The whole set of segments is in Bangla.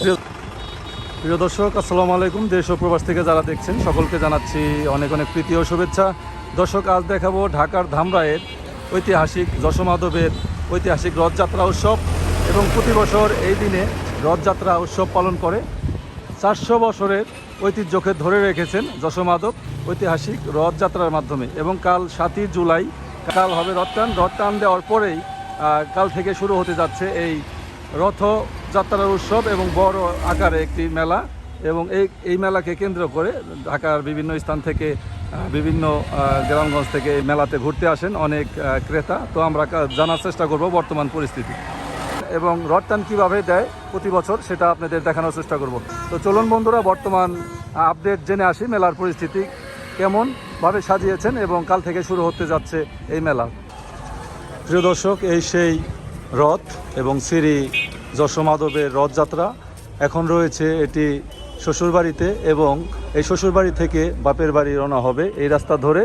প্রিয় দর্শক, আসসালামু আলাইকুম। দেশ প্রবাস থেকে যারা দেখছেন, সকলকে জানাচ্ছি অনেক অনেক প্রীতি ও শুভেচ্ছা। দর্শক, আজ দেখাবো ঢাকার ধামরায়ের ঐতিহাসিক যশোমাধবের ঐতিহাসিক রথযাত্রা উৎসব এবং প্রতি বছর এই দিনে রথযাত্রা উৎসব পালন করে। চারশো বছরের ঐতিহ্যকে ধরে রেখেছেন যশোমাধব ঐতিহাসিক রথযাত্রার মাধ্যমে এবং কাল সাতই জুলাই কাল হবে রথটান রথটান দেওয়ার পরেই কাল থেকে শুরু হতে যাচ্ছে এই রথযাত্রার উৎসব এবং বড় আকারে একটি মেলা এবং এই এই মেলাকে কেন্দ্র করে ঢাকার বিভিন্ন স্থান থেকে বিভিন্ন গ্রামগঞ্জ থেকে এই মেলাতে ঘুরতে আসেন অনেক ক্রেতা। তো আমরা জানার চেষ্টা করব বর্তমান পরিস্থিতি এবং রথটান কীভাবে দেয় প্রতি বছর সেটা আপনাদের দেখানোর চেষ্টা করব। তো চলুন বন্ধুরা, বর্তমান আপডেট জেনে আসি মেলার পরিস্থিতি কেমন ভাবে সাজিয়েছেন এবং কাল থেকে শুরু হতে যাচ্ছে এই মেলা। প্রিয় দর্শক, এই সেই রথ এবং শ্রী যশোমাধবের রথযাত্রা। এখন রয়েছে এটি শ্বশুরবাড়িতে এবং এই শ্বশুরবাড়ি থেকে বাপের বাড়ি রওনা হবে এই রাস্তা ধরে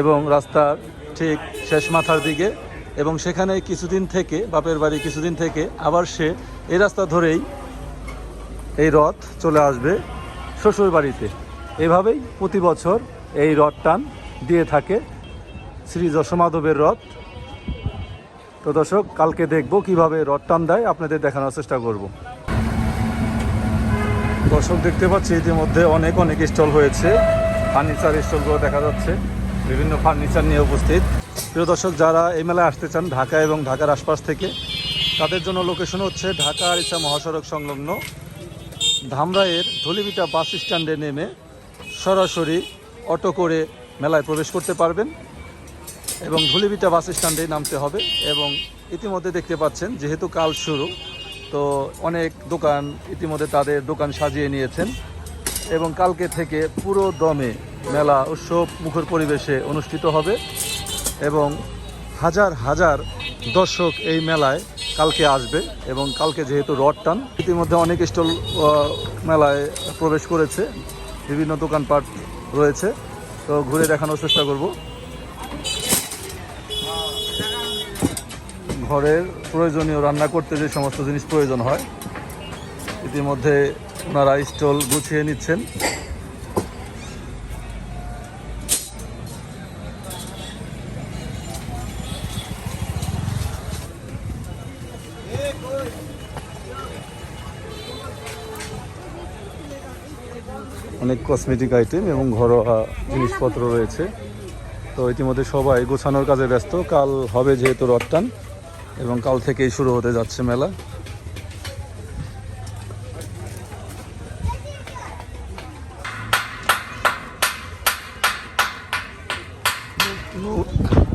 এবং রাস্তার ঠিক শেষ মাথার দিকে এবং সেখানে কিছুদিন থেকে, বাপের বাড়ি কিছুদিন থেকে আবার সে এই রাস্তা ধরেই এই রথ চলে আসবে শ্বশুর বাড়িতে এভাবেই প্রতি বছর এই রথ টান দিয়ে থাকে শ্রী যশোমাধবের রথ। তো দর্শক, কালকে দেখব কীভাবে রথ টান দেয়। আপনাদের দেখানোর চেষ্টা করব। দর্শক, দেখতে পাচ্ছি ইতিমধ্যে অনেক অনেক স্টল হয়েছে। ফার্নিচার স্টলগুলো দেখা যাচ্ছে। বিভিন্ন ফার্নিচার নিয়ে উপস্থিত। প্রিয় দর্শক, যারা এই মেলায় আসতে চান, ঢাকা এবং ঢাকার আশপাশ থেকে, তাদের জন্য লোকেশন হচ্ছে ঢাকা আরিচা মহাসড়ক সংলগ্ন ধামরাইয়ের ধলিবিটা বাস স্ট্যান্ডে নেমে সরাসরি অটো করে মেলায় প্রবেশ করতে পারবেন। এবং ধুলিবিটা বাস স্ট্যান্ডে নামতে হবে এবং ইতিমধ্যে দেখতে পাচ্ছেন, যেহেতু কাল শুরু, তো অনেক দোকান ইতিমধ্যে তাদের দোকান সাজিয়ে নিয়েছেন এবং কালকে থেকে পুরো দমে মেলা উৎসব মুখর পরিবেশে অনুষ্ঠিত হবে এবং হাজার হাজার দর্শক এই মেলায় কালকে আসবে এবং কালকে যেহেতু রড টান, ইতিমধ্যে অনেক স্টল মেলায় প্রবেশ করেছে, বিভিন্ন দোকানপাট রয়েছে। তো ঘুরে দেখানোর চেষ্টা করব। ঘরের প্রয়োজনীয় রান্না করতে যে সমস্ত জিনিস প্রয়োজন হয়, ইতিমধ্যে ওনারা স্টল গুছিয়ে নিচ্ছেন। অনেক কসমেটিক আইটেম এবং ঘরোয়া জিনিসপত্র রয়েছে। তো ইতিমধ্যে সবাই গোছানোর কাজে ব্যস্ত। কাল হবে যেহেতু রথটান এবং কাল থেকেই শুরু হতে যাচ্ছে মেলা।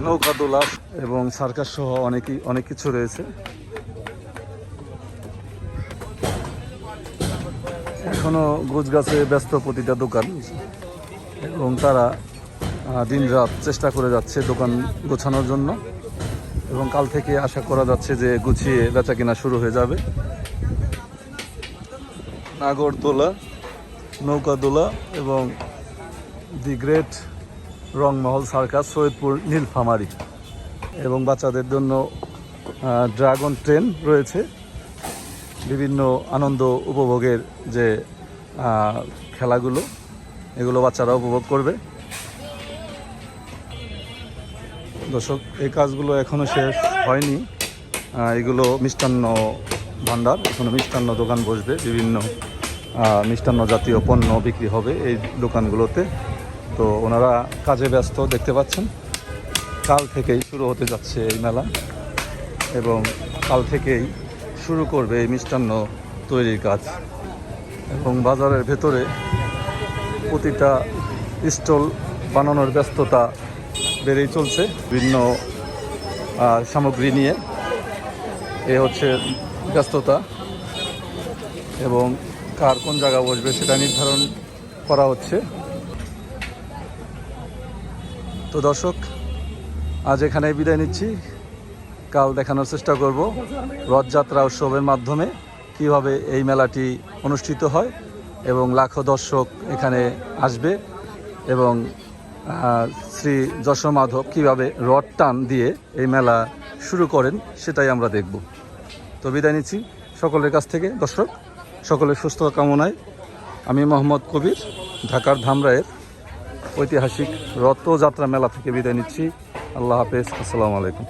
নৌকা দোলা এবং সার্কাস সহ অনেকই, অনেক কিছু রয়েছে। এখনও গোছ গাছে ব্যস্ত প্রতিটা দোকান এবং তারা দিন রাত চেষ্টা করে যাচ্ছে দোকান গোছানোর জন্য। এবং কাল থেকে আশা করা যাচ্ছে যে গুছিয়ে বেচা কেনা শুরু হয়ে যাবে। নাগরদোলা, নৌকাদোলা এবং the great Rangmahal circus Saidpur Nilphamari. এবং বাচ্চাদের জন্য ড্রাগন ট্রেন রয়েছে। বিভিন্ন আনন্দ উপভোগের যে খেলাগুলো, এগুলো বাচ্চারা উপভোগ করবে। দর্শক, এই কাজগুলো এখনও শেষ হয়নি। এগুলো মিষ্টান্ন ভাণ্ডার, এখনও মিষ্টান্ন দোকান বসবে, বিভিন্ন মিষ্টান্ন জাতীয় পণ্য বিক্রি হবে এই দোকানগুলোতে। তো ওনারা কাজে ব্যস্ত, দেখতে পাচ্ছেন? কাল থেকেই শুরু হতে যাচ্ছে এই মেলা এবং কাল থেকেই শুরু করবে এই মিষ্টান্ন তৈরির কাজ। এবং বাজারের ভেতরে প্রতিটা স্টল বানানোর ব্যস্ততা বেড়েই চলছে বিভিন্ন সামগ্রী নিয়ে। এ হচ্ছে ব্যস্ততা এবং কার কোন জায়গা বসবে সেটা নির্ধারণ করা হচ্ছে। তো দর্শক, আজ এখানে বিদায় নিচ্ছি। কাল দেখানোর চেষ্টা করব রথযাত্রা উৎসবের মাধ্যমে কীভাবে এই মেলাটি অনুষ্ঠিত হয় এবং লাখো দর্শক এখানে আসবে এবং শ্রী যশো মাধব কীভাবে রড টান দিয়ে এই মেলা শুরু করেন, সেটাই আমরা দেখব। তো বিদায় নিচ্ছি সকলের কাছ থেকে। দর্শক, সকলের সুস্থ কামনায় আমি মোহাম্মদ কবির, ঢাকার ধামরায়ের ঐতিহাসিক রথযাত্রা মেলা থেকে বিদায় নিচ্ছি। আল্লাহ হাফেজ। আসসালামু আলাইকুম।